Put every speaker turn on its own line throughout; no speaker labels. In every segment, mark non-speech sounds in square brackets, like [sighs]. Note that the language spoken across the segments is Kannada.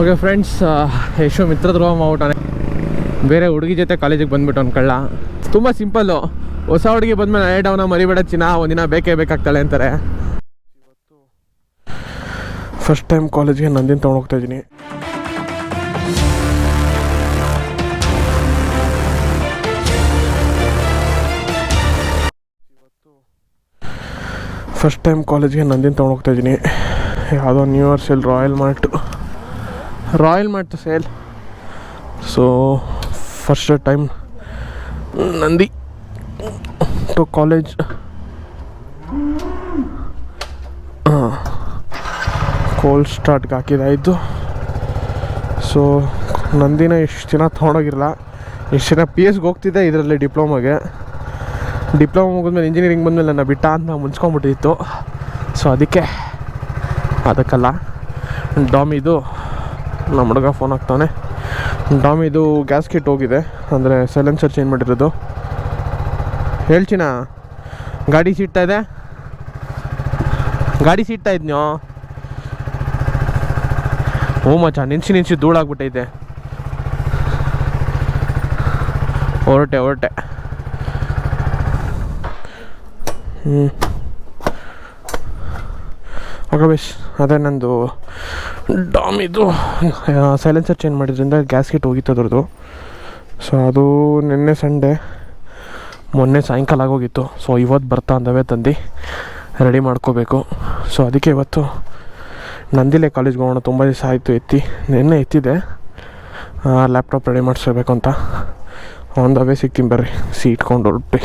ಓಕೆ ಫ್ರೆಂಡ್ಸ್ ಯಶೋ ಮಿತ್ರ ಧ್ರುವ ಮಾಡ್ಬಿಟ್ಟಾನೆ ಬೇರೆ ಹುಡುಗಿ ಜೊತೆ ಕಾಲೇಜಿಗೆ ಬಂದ್ಬಿಟ್ಟು ಅವ್ನು ಕಳ್ಳ. ತುಂಬ ಸಿಂಪಲ್ಲು ಹೊಸ ಹುಡುಗಿ ಬಂದ್ಮೇಲೆ ನೈಟ್ ಅವನ ಮರಿಬೇಡ ಚಿನ್ನ ಒಂದಿನ ಬೇಕೇ ಬೇಕಾಗ್ತಾಳೆ ಅಂತಾರೆ. ಫಸ್ಟ್ ಟೈಮ್ ಕಾಲೇಜ್ಗೆ ನಂದಿನ ತೊಗೊಂಡೋಗ್ತಾ ಇದ್ದೀನಿ. ಫಸ್ಟ್ ಟೈಮ್ ಕಾಲೇಜ್ಗೆ ನಂದಿನ ತೊಗೊಂಡೋಗ್ತಾ ಇದ್ದೀನಿ. ಯಾವುದೋ new year Royal Mart Royal Mart sale so first time Nandi to college cold ಸ್ಟಾರ್ಟ್ಗೆ ಹಾಕಿದಾಯಿತು ಸೊ ನಂದಿನ ಇಷ್ಟು ದಿನ ತೊಗೊಂಡೋಗಿರಲ್ಲ ಎಷ್ಟು ದಿನ ಪಿ ಎಸ್ಗೆ ಹೋಗ್ತಿದ್ದೆ ಇದರಲ್ಲಿ ಡಿಪ್ಲೊಮಾಗೆ ಡಿಪ್ಲೊಮಾ ಮುಗಿದ್ಮೇಲೆ ಇಂಜಿನಿಯರಿಂಗ್ ಬಂದಮೇಲೆ ನನ್ನ ಬಿಟ್ಟ ಅಂತ ಮುಂಚ್ಕೊಂಡ್ಬಿಟ್ಟಿತ್ತು ಸೊ ಅದಕ್ಕೆ, ಅದಕ್ಕಲ್ಲ. ಡಾಮಿದು ನಮ್ಮ ಹುಡುಗ ಫೋನ್ ಹಾಕ್ತಾನೆ. ಡಾಮಿದು ಗ್ಯಾಸ್ ಕಿಟ್ ಹೋಗಿದೆ. ಅಂದರೆ ಸೈಲೆನ್ಸರ್ ಚೇಂಜ್ ಮಾಡಿರೋದು. ಹೇಳ್ಚಿನ ಗಾಡಿ ಸಿಗ್ತಾ ಇದೆ? ಗಾಡಿ ಸಿಗ್ತಾ ಇದ್ನೋ? ಓ ಮಚ್ಚ ನಿನ್ಸಿ ನಿನ್ಸಿ ಧೂಳಾಗ್ಬಿಟ್ಟೈತೆ ಹೊರಟೆ ಹೊರಟೆ. ಹ್ಞೂ ಓಕೆ ಅದೇ ನಂದು ಡಾಮ್ ಇದು ಸೈಲೆನ್ಸರ್ ಚೇಂಜ್ ಮಾಡಿದ್ರಿಂದ ಗ್ಯಾಸ್ ಕಿಟ್ ಹೋಗಿತ್ತು ಅದ್ರದ್ದು. ಸೊ ಅದು ನಿನ್ನೆ ಸಂಡೆ, ಮೊನ್ನೆ ಸಾಯಂಕಾಲ ಆಗೋಗಿತ್ತು. ಸೊ ಇವತ್ತು ಬರ್ತಾ ಅಂದವೇ ತಂದು ರೆಡಿ ಮಾಡ್ಕೋಬೇಕು. ಸೊ ಅದಕ್ಕೆ ಇವತ್ತು ನಂದಿಲೆ ಕಾಲೇಜ್ಗೆ ಹೋಗೋಣ, ತುಂಬ ದಿವಸ ಆಯಿತು ಎತ್ತಿ. ನಿನ್ನೆ ಎತ್ತಿದೆ. ಲ್ಯಾಪ್ಟಾಪ್ ರೆಡಿ ಮಾಡಿಸ್ಬೇಕು ಅಂತ ಆನ್ ದ ವೇ ಸಿಗ್ತೀನಿ ಬರ್ರಿ ಸೀಟ್ಕೊಂಡು ಹೊರಟಿ.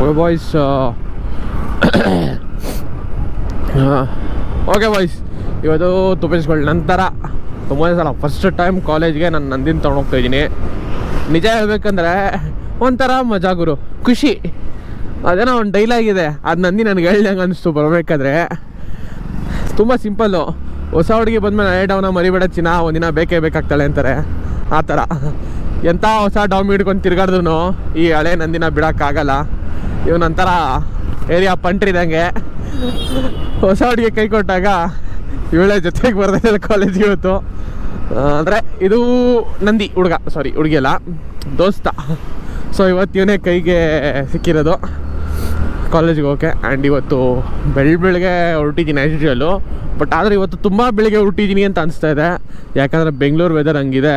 ಓ ಬಾಯ್ಸ್ ಓಕೆ ಬಾಯ್ಸ್ ಇವತ್ತು ತುಪ್ಪಿಸ್ಕೊಳ್ಳಿ ನಂತರ ತುಂಬ ಸಲ ಫಸ್ಟ್ ಟೈಮ್ ಕಾಲೇಜ್ಗೆ ನಾನು ನಂದಿನ ತೊಗೊಂಡೋಗ್ತಾ ಇದ್ದೀನಿ. ನಿಜ ಹೇಳ್ಬೇಕಂದ್ರೆ ಒಂಥರ ಮಜಾ ಗುರು. ಖುಷಿ. ಅದೇನೋ ಒಂದು ಡೈಲಾಗಿದೆ ಅದು ನಂದಿ ನನಗೆ ಹೇಳ್ದಂಗೆ ಅನಿಸ್ತು ಬರಬೇಕಾದ್ರೆ. ತುಂಬ ಸಿಂಪಲ್ಲು ಹೊಸ ಹುಡುಗಿ ಬಂದಮೇಲೆ ನೈಟ್ ಅವನ ಮರಿಬೇಡ ಚಿನ್ನ, ಒಂದಿನ ಬೇಕೇ ಬೇಕಾಗ್ತಾಳೆ ಅಂತಾರೆ. ಆ ಥರ. ಎಂಥ ಹೊಸ ಡೌಮ್ ಹಿಡ್ಕೊಂಡು ತಿರ್ಗಾಡಿದ್ರು ಈ ಹಳೆ ನಂದಿನ ಬಿಡೋಕ್ಕಾಗಲ್ಲ. ಇವನಂತರ ಏರಿಯಾ ಪಂಟ್ರಿದಂಗೆ ಹೊಸ ಹುಡುಗಿ ಕೈ ಕೊಟ್ಟಾಗ ಇವಳೆ ಜೊತೆಗೆ ಬರ್ತಾ ಕಾಲೇಜ್ ಇವತ್ತು. ಅಂದರೆ ಇದು ನಂದಿ ಹುಡುಗ ಸಾರಿ ಹುಡುಗಿಯಲ್ಲ ದೋಸ್ತ. ಸೊ ಇವತ್ತು ಇವನೇ ಕೈಗೆ ಸಿಕ್ಕಿರೋದು. ಕಾಲೇಜಿಗೆ ಹೋಗೋಕೆ ಆ್ಯಂಡ್ ಇವತ್ತು ಬೆಳ್ ಬೆಳಗ್ಗೆ ಹೊರಟಿದ್ದೀನಿ ಆ್ಯಸ್ ಯೂಶುವಲ್ಲು ಬಟ್ ಆದರೆ ಇವತ್ತು ತುಂಬ ಬೆಳಿಗ್ಗೆ ಹೊರಟಿದ್ದೀನಿ ಅಂತ ಅನಿಸ್ತಾ ಇದೆ. ಯಾಕಂದರೆ ಬೆಂಗಳೂರು ವೆದರ್ ಹಂಗಿದೆ.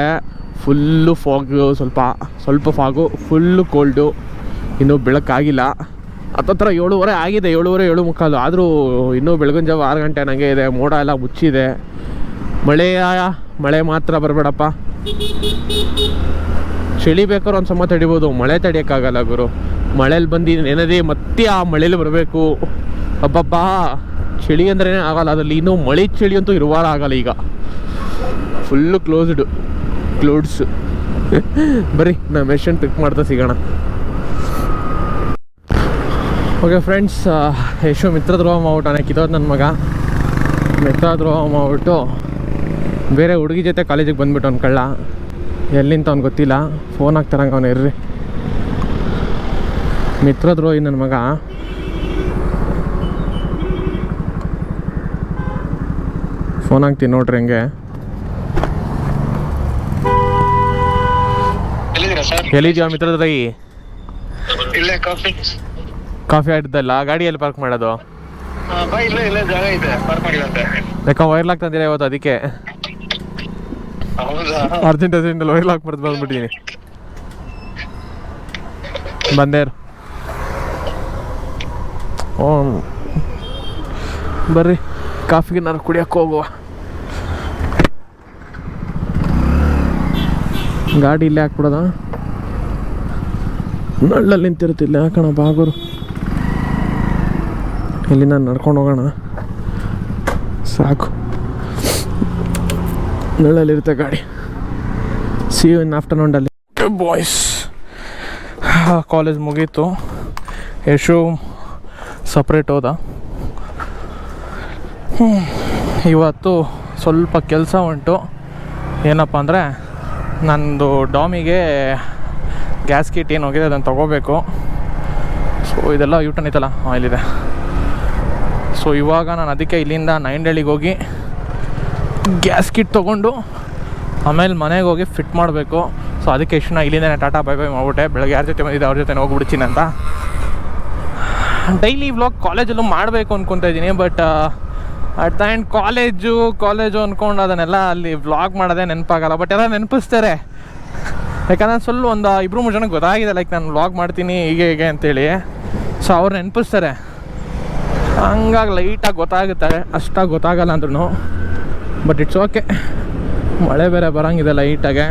ಫುಲ್ಲು ಫಾಗು ಸ್ವಲ್ಪ ಸ್ವಲ್ಪ ಫಾಗು ಫುಲ್ಲು ಕೋಲ್ಡು ಇನ್ನೂ ಬೆಳಕಾಗಿಲ್ಲ. ಹತ್ತತ್ರ ಏಳುವರೆ ಆಗಿದೆ, ಏಳುವರೆ ಏಳು ಮುಕ್ಕಾಲು ಆದರೂ ಇನ್ನೂ ಬೆಳಗಿನ ಜಾವ ಆರು ಗಂಟೆ ನನಗೆ ಇದೆ, ಮೋಡ ಎಲ್ಲ ಮುಚ್ಚಿದೆ. ಮಳೆ ಮಳೆ ಮಾತ್ರ ಬರಬೇಡಪ್ಪ. ಚಳಿ ಬೇಕಾದ್ರೆ ಒಂದು ಸಮ ತಡಿಬೋದು, ಮಳೆ ತಡಿಯೋಕ್ಕಾಗಲ್ಲ ಗುರು. ಮಳೇಲಿ ಬಂದು ನೆನದೇ ಮತ್ತೆ ಆ ಮಳೇಲಿ ಬರಬೇಕು. ಅಬ್ಬಬ್ಬಾ, ಚಳಿ ಅಂದ್ರೇ ಆಗಲ್ಲ, ಅದರಲ್ಲಿ ಇನ್ನೂ ಮಳೆ ಚಳಿ ಅಂತೂ ಇರುವಾರ ಆಗಲ್ಲ ಈಗ. ಫುಲ್ಲು ಕ್ಲೋಸ್ಡ್ ಕ್ಲೋಡ್ಸ್ ಬರೀ ನಾ ಮೆಷನ್ ಪಿಕ್ ಮಾಡ್ತಾ ಸಿಗೋಣ. ಓಕೆ ಫ್ರೆಂಡ್ಸ್ ಯಶು ಮಿತ್ರ ಧ್ರುವ ಮಾಡ್ಬಿಟ್ಟಾನೆ ಕಿತ್ತೋದು ನನ್ನ ಮಗ. ಮಿತ್ರ ಧ್ರುವ ಮಾಡ್ಬಿಟ್ಟು ಬೇರೆ ಹುಡುಗಿ ಜೊತೆ ಕಾಲೇಜಿಗೆ ಬಂದ್ಬಿಟ್ಟು ಅವ್ನು ಕಳ್ಳ. ಎಲ್ಲಿಂತ ಅವ್ನು ಗೊತ್ತಿಲ್ಲ. ಫೋನ್ ಹಾಕ್ತಾರಂಗೆ ಅವನು ಇರ್ರಿ. ಮಿತ್ರ ದ್ರೋಹಿ ನನ್ನ ಮಗ. ಫೋನ್ ಹಾಕ್ತೀನಿ ನೋಡ್ರಿ ಹಂಗೆ.
ಎಲ್ಲಿದ್ದೀರಾ ಸರ್?
ಎಲ್ಲಿದ್ಯಾ ಮಿತ್ರ ದ್ರೋಹಿ
ಇಲ್ಲೇ ಕಾಫಿ
ಆಡಿದ್ದಲ್ಲ ಗಾಡಿಯಲ್ಲಿ ಪಾರ್ಕ್ ಮಾಡೋದು? ಯಾಕೆ ವೈರ್ಲ್ ಹಾಕ್ತಂದಿಲ್ಲ ಇವತ್ತು ಅದಕ್ಕೆ?
ಹೌದಾ?
ಅರ್ಜೆಂಟ್ ಅರ್ಜೆಂಟಲ್ಲಿ ಲಾಕ್ ಹಾಕ್ಬಾರ್ದು ಬಂದ್ಬಿಟ್ಟಿದ್ದೀನಿ ಬಂದೇರ್ ಹ್ಞೂ ಬರ್ರಿ ಕಾಫಿಗೆ ನಾನು ಕುಡಿಯೋಕೆ ಹೋಗುವ. ಗಾಡಿ ಇಲ್ಲೇ ಹಾಕ್ಬಿಡೋದ? ನಳ್ಳಲ್ಲಿ ನಿಂತಿರುತ್ತಿಲ್ಲ ಯಾಕಣ ಬಾಗುರು ಇಲ್ಲಿ ನಾನು ನಡ್ಕೊಂಡು ಹೋಗೋಣ. ಸಾಕು. ನಳ್ಳಲ್ಲಿರುತ್ತೆ ಗಾಡಿ. ಸಿ ಯು ಇನ್ ಆಫ್ಟರ್ನೂನ್ ಆಫ್ಟರ್ನೂನಲ್ಲಿ ಬಾಯ್ಸ್ ಕಾಲೇಜ್ ಮುಗೀತು. ಯಶು ಸಪ್ರೇಟ್ ಹೋದ. ಇವತ್ತು ಸ್ವಲ್ಪ ಕೆಲಸ ಉಂಟು. ಏನಪ್ಪ ಅಂದರೆ, ನಂದು ಡಾಮಿಗೆ ಗ್ಯಾಸ್ ಕಿಟ್ ಏನು ಹೋಗಿದೆ ಅದನ್ನು ತೊಗೋಬೇಕು. ಸೊ ಇದೆಲ್ಲ ಯೂಟನ್ ಐತಲ್ಲ ಇಲ್ಲಿದೆ ಸೊ ಇವಾಗ ನಾನು ಅದಕ್ಕೆ ಇಲ್ಲಿಂದ ನೈಂಡಳ್ಳಿಗೆ ಹೋಗಿ ಗ್ಯಾಸ್ ಕಿಟ್ ತೊಗೊಂಡು ಆಮೇಲೆ ಮನೆಗೆ ಹೋಗಿ ಫಿಟ್ ಮಾಡಬೇಕು. ಸೊ ಅದಕ್ಕೆ ಇಷ್ಟು ಇಲ್ಲಿಂದನೇ ಟಾಟಾ ಬೈ ಬೈ ಮಾಡಿಬಿಟ್ಟೆ. ಬೆಳಗ್ಗೆ ಯಾರ ಜೊತೆ ಬಂದಿದ್ದೆ ಅವ್ರ ಜೊತೆ ಹೋಗ್ಬಿಡ್ತೀನಿ ಅಂತ. ಡೈಲಿ ವ್ಲಾಗ್ ಕಾಲೇಜಲ್ಲೂ ಮಾಡಬೇಕು ಅಂದ್ಕೊತಾ ಇದ್ದೀನಿ, but at the and college college ಅಂದ್ಕೊಂಡು ಅದನ್ನೆಲ್ಲ ಅಲ್ಲಿ ವ್ಲಾಗ್ ಮಾಡೋದೇ ನೆನಪಾಗಲ್ಲ, ಬಟ್ ಎಲ್ಲ ನೆನಪಿಸ್ತಾರೆ. ಯಾಕಂದ್ರೆ ಸ್ವಲ್ಪ ಒಂದು ಇಬ್ಬರು ಮೂರು ಜನಕ್ಕೆ ಗೊತ್ತಾಗಿದೆ, ಲೈಕ್ ನಾನು ವ್ಲಾಗ್ ಮಾಡ್ತೀನಿ ಹೀಗೆ ಹೀಗೆ ಅಂತೇಳಿ. ಸೊ ಅವ್ರು ನೆನಪಿಸ್ತಾರೆ. ಹಂಗಾಗಿ ಲೈಟಾಗಿ ಗೊತ್ತಾಗುತ್ತೆ. ಅಷ್ಟಾಗಿ ಗೊತ್ತಾಗಲ್ಲ ಅಂದ್ರೂ ಬಟ್ ಇಟ್ಸ್ ಓಕೆ ಮಳೆ ಬೇರೆ ಬರೋಂಗಿದೆ ಲೈಟಾಗೆ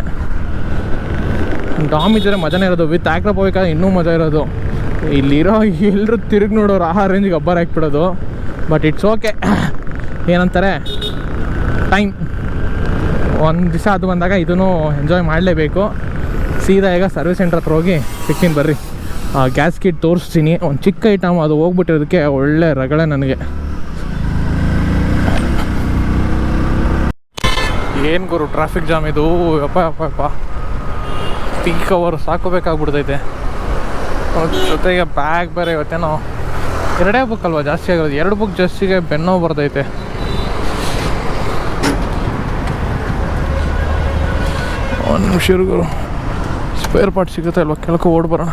ಡಾಮ್ ಇದ್ದರೆ ಮಜಾನೇ ಇರೋದು. ವಿತ್ ಆಕ್ರಪ್ ಹೋಗ್ಬೇಕಾದ್ರೆ ಇನ್ನೂ ಮಜಾ ಇರೋದು. ಇಲ್ಲಿರೋ ಎಲ್ಲರೂ ತಿರುಗಿ ನೋಡೋರು ಆ ರೇಂಜಿಗೆ ಅಬ್ಬರ ಹಾಕ್ಬಿಡೋದು ಬಟ್ ಇಟ್ಸ್ ಓಕೆ ಏನಂತಾರೆ? ಟೈಮ್ ಒಂದು ದಿವಸ ಅದು ಬಂದಾಗ ಇದನ್ನು ಎಂಜಾಯ್ ಮಾಡಲೇಬೇಕು. ಸೀದಾ ಈಗ ಸರ್ವಿಸ್ ಸೆಂಟ್ರ್ ಹತ್ರ ಹೋಗಿ ಸಿಕ್ಕಿನ ಬರ್ರಿ. ಗ್ಯಾಸ್ ಕಿಟ್ ತೋರಿಸ್ತೀನಿ. ಒಂದು ಚಿಕ್ಕ ಐಟಮ್ ಅದು ಹೋಗ್ಬಿಟ್ಟಿರೋದಕ್ಕೆ ಒಳ್ಳೆ ರಗಳೆ ನನಗೆ. ಏನು ಗುರು ಟ್ರಾಫಿಕ್ ಜಾಮ್ ಇದು? ಅಪ್ಪ ಯಪ್ಪ ಯಪ್ಪ. ಪೀಕ್ ಅವರು ಸಾಕೋಬೇಕಾಗ್ಬಿಡ್ತೈತೆ. ಜೊತೆಗೆ ಬ್ಯಾಗ್ ಬೇರೆ ಇವತ್ತೇನೋ. ಎರಡೇ ಬುಕ್ ಅಲ್ವಾ ಜಾಸ್ತಿ ಆಗಿರೋದು? ಎರಡು ಬುಕ್ ಜಾಸ್ತಿಗೆ ಬೆನ್ನೋ ಬರ್ತೈತೆ. ಒಂದು ನಿಮಿಷ ಗುರು. ಸ್ಪೇರ್ ಪಾರ್ಟ್ ಸಿಗುತ್ತೆ ಅಲ್ವಾ ಕೆಳಕ್ಕೆ ಓಡ್ ಬರೋಣ.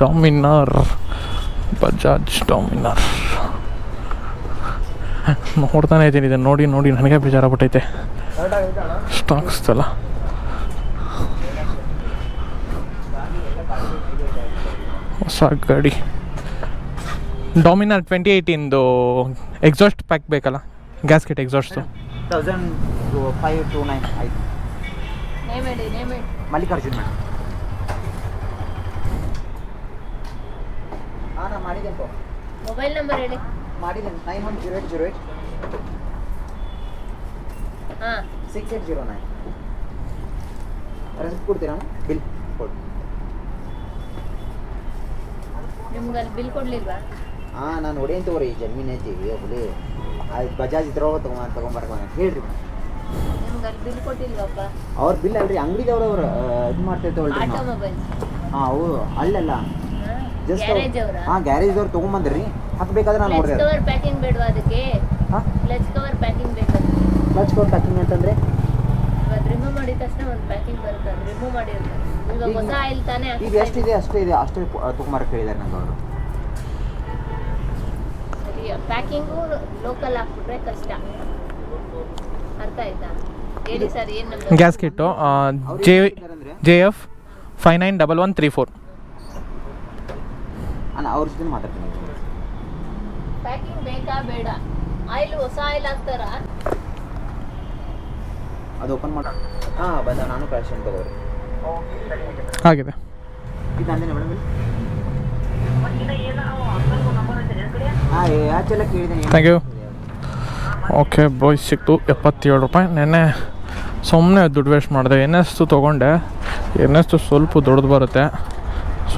ಡಾಮಿನರ್ ಬಜಾಜ್ ಡಾಮಿನರ್ ನೋಡ್ತಾನೆ ಇದ್ದೀನಿ ಇದನ್ನು ನೋಡಿ ನೋಡಿ ನನಗೆ ಬೇಜಾರಾಗ್ಬಿಟ್ಟೈತೆ ಸ್ಟಾಕ್ಸ್ ಎಲ್ಲ ಹೊಸ ಗಾಡಿ. ಡಾಮಿನರ್ ಟ್ವೆಂಟಿ ಏಯ್ಟಿಂದು ಎಕ್ಸಾಸ್ಟ್ ಪ್ಯಾಕ್ ಬೇಕಲ್ಲ?
Gas kit exhaust
Mallikarjun madam ಹಾಂ ನಾನು ಮಾಡಿದ್ದೇನೆ
ಮೊಬೈಲ್ ನಂಬರ್ ಹೇಳಿ.
ಮಾಡಿದ್ದೇನೆ nine one zero eight zero eight
ಹಾಂ.
Six eight zero nine receipt ಕೊಡ್ತೀರಾ ಬಿಲ್ ಕೊಡಿ.
ನಿಮ್ಗೆ ಅಲ್ಲಿ ಬಿಲ್ ಕೊಡ್ಲಿಲ್ವಾ?
ಹಾಂ ನಾನು ಹೊಡೆಯನ್ ತಗೋರಿ. ಜಮೀನು ಐತಿ. ಹುಲಿ. ಅದು ಬಜಾಜ್ ಇದ್ರೊಳಗೆ ತಗೊಂಡ್ ತಗೊಂಬರ್ಕ ಹೇಳ್ರಿ
ನಿಮ್ಗೆ ಅಲ್ಲಿ ಬಿಲ್ ಕೊಟ್ಟಿಲ್ವಪ್ಪ?
ಅವ್ರ ಬಿಲ್ ಅಲ್ರಿ. ಅಂಗಡಿದವ್ರು ಅವ್ರು ಇದು ಮಾಡ್ತಿರ್ತೇವಲ್ರಿ
ಆಟೋ
ನಾವು.
ಮೊಬೈಲ್
ಹಾಂ ಅವು ಅಲ್ಲಲ್ಲ. ಜಸ್ಟ್
ಗ್ಯಾರೇಜ್ ಅವರ?
ಹಾಂ ಗ್ಯಾರೇಜ್ದವ್ರು ತೊಗೊಂಬಂದ್ರಿ. ಹಾಕ್ಬೇಕಾದ್ರೆ ನಾನು
ಕ್ಲಚ್
ನೋಡಿದೆ
ಕವರ್ ಪ್ಯಾಕಿಂಗ್ ಬೇಡವಾ ಅದಕ್ಕೆ?
ಹಾಂ?
ಕ್ಲಚ್ ಕವರ್ ಪ್ಯಾಕಿಂಗ್ ಬೇಕು
ಕ್ಲಚ್ ಕವರ್ ಪ್ಯಾಕಿಂಗ್ ಅಂತಂದ್ರೆ?
ಇವಾಗ ರಿಮೂವ್ ಮಾಡಿದ ತಕ್ಷಣ ಒಂದು ಪ್ಯಾಕಿಂಗ್ ಬರುತ್ತೆ ಅದು ರಿಮೂವ್ ಮಾಡಿರ್ತಾರೆ ಇವಾಗ
ಈಗ-
ಹೊಸ ಆಯಿಲ್ ತಾನೇ
ಈಗ
ಎಷ್ಟು
ಎಷ್ಟಿದೆ ಅಷ್ಟೇ ಇದೆ. ಅಷ್ಟೇ ತೊಗೊಂಬರಕ್ಕೆ ಹೇಳಿದ್ದಾರೆ ನಂಗೆ ಅವರು.
ಸರಿ ಪ್ಯಾಕಿಂಗು ಲೋಕಲ್ ಹಾಕ್ಬಿಟ್ರೆ ಕಷ್ಟ. ಅರ್ಥ ಆಯ್ತಾ? ಹೇಳಿ ಸರ್ ಏನು number?
Gas kit J J F five nine double one three four
ಅಣ್ಣ ಅವ್ರ ಜೊತೆ ಮಾತಾಡ್ತೀನಿ.
ಪ್ಯಾಕಿಂಗ್ ಬೇಕಾ ಬೇಡ? ಆಯಿಲ್ ಹೊಸ ಆಯಿಲ್ ಹಾಕ್ತಾರಾ?
ಅದು ಓಪನ್ ಮಾಡ. ಹಾಂ ಬಂದ ನಾನು ಕಳ್ಸೀನಿ ತಗೋರಿ.
ಆಗಿದೆ.
ಇದು ಅಂದೇನೆ ಮೇಡಮ್ ಹಾಂ ಯಾಚೆಲ್ಲ ಕೇಳಿದ್ದೀನಿ
ಥ್ಯಾಂಕ್ you. ಓಕೆ ಬಾಯ್ ಸಿಕ್ತು ಎಪ್ಪತ್ತೇಳು ರೂಪಾಯಿ. ನೆನ್ನೆ ಸುಮ್ಮನೆ ದುಡ್ಡು ವೇಸ್ಟ್ ಮಾಡಿದೆ. ಎನ್ ಎಸ್ತು ತೊಗೊಂಡೆ. ಎನ್ ಎಸ್ತು ಸ್ವಲ್ಪ ದೊಡ್ಡದು ಬರುತ್ತೆ.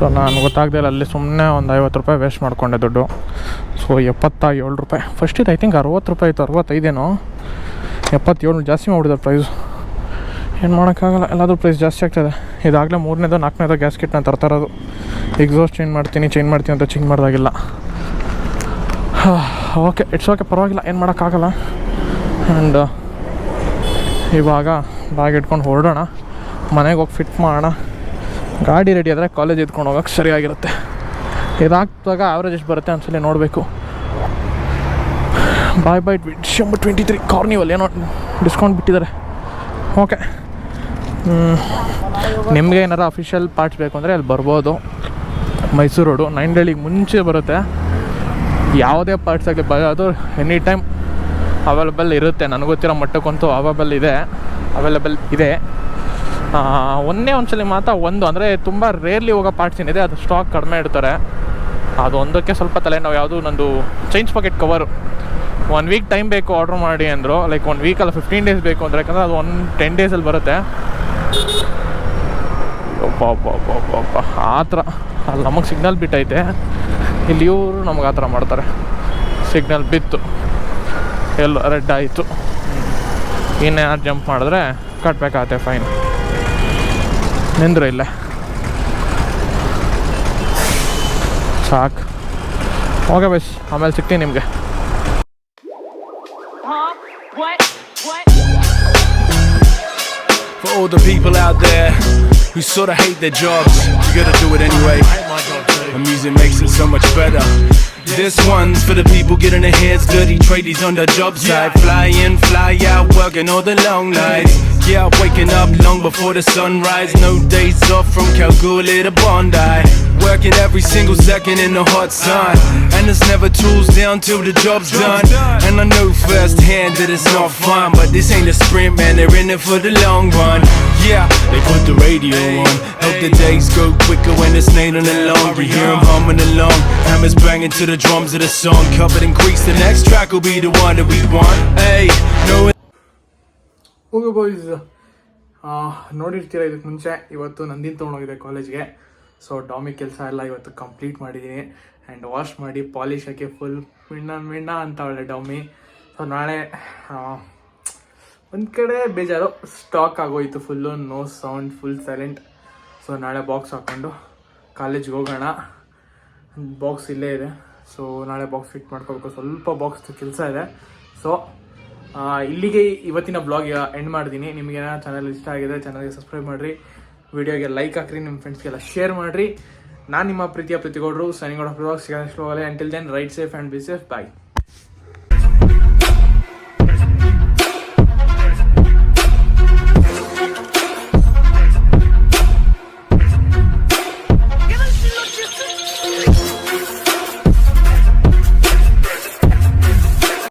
ಸೊ ನಾನು ಗೊತ್ತಾಗ್ದಿಲ್ಲ ಅಲ್ಲಿ ಸುಮ್ಮನೆ ಒಂದು ಐವತ್ತು ರೂಪಾಯಿ ವೇಸ್ಟ್ ಮಾಡಿಕೊಂಡೆ ದುಡ್ಡು. ಸೊ ಎಪ್ಪತ್ತ ಏಳು ರೂಪಾಯಿ. ಫಸ್ಟ್ ಇದು ಐ ಥಿಂಕ್ ಅರವತ್ತು ರೂಪಾಯಿ ಇತ್ತು, ಅರವತ್ತೈದೇನೋ? ಎಪ್ಪತ್ತೇಳು, ಜಾಸ್ತಿ ಮಾಡಿಬಿಡಿದ್ರು ಪ್ರೈಸ್ ಏನು ಮಾಡೋಕ್ಕಾಗಲ್ಲ, ಎಲ್ಲಾದರೂ ಪ್ರೈಸ್ ಜಾಸ್ತಿ ಆಗ್ತದೆ ಇದಾಗಲೇ ಮೂರನೇದು, ನಾಲ್ಕನೇದು ಗ್ಯಾಸ್ ಕಿಟ್ನ ನಾನು ತರ್ತಾ ಇರೋದು ಎಕ್ಸಾಸ್ಟ್ ಚೇಂಜ್ ಮಾಡ್ತೀನಿ ಚೇಂಜ್ ಮಾಡ್ತೀನಿ ಅಂತ ಚೇಂಜ್ ಮಾಡೋದಾಗಿಲ್ಲ. ಓಕೆ [sighs] ಇಟ್ಸ್ ಓಕೆ ಪರವಾಗಿಲ್ಲ, ಏನು ಮಾಡೋಕ್ಕಾಗಲ್ಲ. ಆ್ಯಂಡ್ ಇವಾಗ ಬ್ಯಾಗ್ ಇಟ್ಕೊಂಡು ಹೊರಡೋಣ. ಮನೆಗೆ ಹೋಗಿ ಫಿಟ್ ಮಾಡೋಣ. ಗಾಡಿ ರೆಡಿ ಆದರೆ ಕಾಲೇಜ್ ಎತ್ಕೊಂಡು ಹೋಗೋಕೆ ಸರಿಯಾಗಿರುತ್ತೆ. ಇದಾಗ್ದಾಗ ಆವ್ರೇಜ್ ಎಷ್ಟು ಬರುತ್ತೆ ಒಂದ್ಸಲಿ ನೋಡಬೇಕು. Bye bye December twenty three carnival ಏನೋ ಡಿಸ್ಕೌಂಟ್ ಬಿಟ್ಟಿದ್ದಾರೆ. ಓಕೆ ನಿಮಗೆ ಏನಾರು ಅಫಿಷಿಯಲ್ ಪಾರ್ಟ್ಸ್ ಬೇಕು ಅಂದರೆ ಅಲ್ಲಿ ಬರ್ಬೋದು. ಮೈಸೂರು ರೋಡು ನೈನ್ ಡೇಲಿಗೆ ಮುಂಚೆ ಬರುತ್ತೆ. ಯಾವುದೇ ಪಾರ್ಟ್ಸ್ ಆಗಲಿ ಬ ಎನಿ ಟೈಮ್ ಅವೈಲಬಲ್ ಇರುತ್ತೆ. ನನಗೆ ಗೊತ್ತಿರೋ ಮಟ್ಟಕ್ಕಂತೂ ಅವೈಲಬಲ್ ಇದೆ. ಅವೈಲಬಲ್ ಇದೆ. ಒಂದೇ ಒಂದ್ಸಲಿ ಮಾತ್ರ ಒಂದು, ಅಂದರೆ ತುಂಬ ರೇರ್ಲಿ ಹೋಗೋ ಪಾರ್ಟ್ಸ್ ಏನಿದೆ, ಅದು ಸ್ಟಾಕ್ ಕಡಿಮೆ ಇಡ್ತಾರೆ. ಅದು ಒಂದಕ್ಕೆ ಸ್ವಲ್ಪ ತಲೆನೋವು, ಯಾವುದು ನಂದು chains pocket cover one week time ಬೇಕು ಆರ್ಡ್ರ್ ಮಾಡಿ ಅಂದರು ಲೈಕ್ ಒನ್ ವೀಕಲ್ಲ ಫಿಫ್ಟೀನ್ ಡೇಸ್ ಬೇಕು ಅಂದರೆ, ಯಾಕಂದರೆ ಅದು ಒನ್ ಟೆನ್ ಡೇಸಲ್ಲಿ ಬರುತ್ತೆ. ಆ ಥರ. ಅಲ್ಲಿ ನಮಗೆ ಸಿಗ್ನಲ್ ಬಿಟ್ಟೈತೆ. ಇಲ್ಲಿ ಇವರು ನಮ್ಗೆ ಆ ಥರ ಮಾಡ್ತಾರೆ. ಸಿಗ್ನಲ್ ಬಿತ್ತು. ಎಲ್ಲ ರೆಡ್ ಆಯಿತು. ಇನ್ನೇನಾದ್ರು ಜಂಪ್ ಮಾಡಿದ್ರೆ ಕಟ್ಬೇಕಾಗತ್ತೆ ಫೈನ್ ನಿಂದ್ರು ಇಲ್ಲೇ ಸಾಕು ಓಕೆ ಬಸ್ ಆಮೇಲೆ ಸಿಗ್ತೀನಿ ನಿಮಗೆ
For all the people out there who sort of hate their jobs, you gotta do it anyway. And music makes it so much better. This one's for the people getting their hands dirty, tradies on the job site. Fly in, fly out, working all the long nights. Yeah, waking up long before the sunrise. No days off from Kalgoorlie to Bondi. Working every single second in the hot sun. And it's never tools down till the job's done. And I know firsthand that it's not fun. But this ain't a sprint, man, they're in it for the long run. Yeah, they put the radio on. Help the days go quicker when it's nailing along. You hear them humming along. Hammers banging to the drums of the song. Covered in grease, the next track will be the one that we want. Hey, no
okay boys ನೋಡಿರ್ತೀರ ಇದಕ್ಕೆ ಮುಂಚೆ? ಇವತ್ತು ನಂದಿನ ತೊಗೊಂಡೋಗಿದೆ ಕಾಲೇಜ್ಗೆ ಸೊ ಡಾಮಿ ಕೆಲಸ ಎಲ್ಲ ಇವತ್ತು ಕಂಪ್ಲೀಟ್ ಮಾಡಿದ್ದೀನಿ ಆ್ಯಂಡ್ ವಾಶ್ ಮಾಡಿ ಪಾಲಿಶ್ ಹಾಕಿ ಫುಲ್ ಮಿಣ್ಣ ಮಿಣ್ಣ ಅಂತ ಒಳ್ಳೆ ಡಾಮಿ ಸೊ ನಾಳೆ ಒಂದು ಕಡೆ ಬೇಜಾರು. ಸ್ಟಾಕ್ ಆಗೋಯ್ತು full no sound full silent so ನಾಳೆ ಬಾಕ್ಸ್ ಹಾಕ್ಕೊಂಡು ಕಾಲೇಜ್ಗೆ ಹೋಗೋಣ. ಬಾಕ್ಸ್ ಇಲ್ಲೇ ಇದೆ. ಸೊ ನಾಳೆ ಬಾಕ್ಸ್ ಫಿಟ್ ಮಾಡ್ಕೋಬೇಕು. ಸ್ವಲ್ಪ ಬಾಕ್ಸ್ ಕೆಲಸ ಇದೆ. ಸೊ ಇಲ್ಲಿಗೆ ಇವತ್ತಿನ ಬ್ಲಾಗ್ ಎಂಡ್ ಮಾಡ್ತೀನಿ. ನಿಮಗೆ ಚಾನಲ್ ಇಷ್ಟ ಆಗಿದೆ ಚಾನಲ್ಗೆ ಸಬ್ಸ್ಕ್ರೈಬ್ ಮಾಡಿರಿ. ವಿಡಿಯೋಗೆ ಲೈಕ್ ಹಾಕ್ರಿ ನಿಮ್ಮ ಫ್ರೆಂಡ್ಸ್ಗೆಲ್ಲ ಶೇರ್ ಮಾಡಿರಿ. ನಾನು ನಿಮ್ಮ ಪ್ರೀತಿಯ ಪ್ರತಿಗೌಡರು ಸೈನಿಂಗ್ ಔಟ್ ಆಫ್ ಬ್ಲಾಗ್ ಸಿಗೋಣ until then ride safe and be safe bye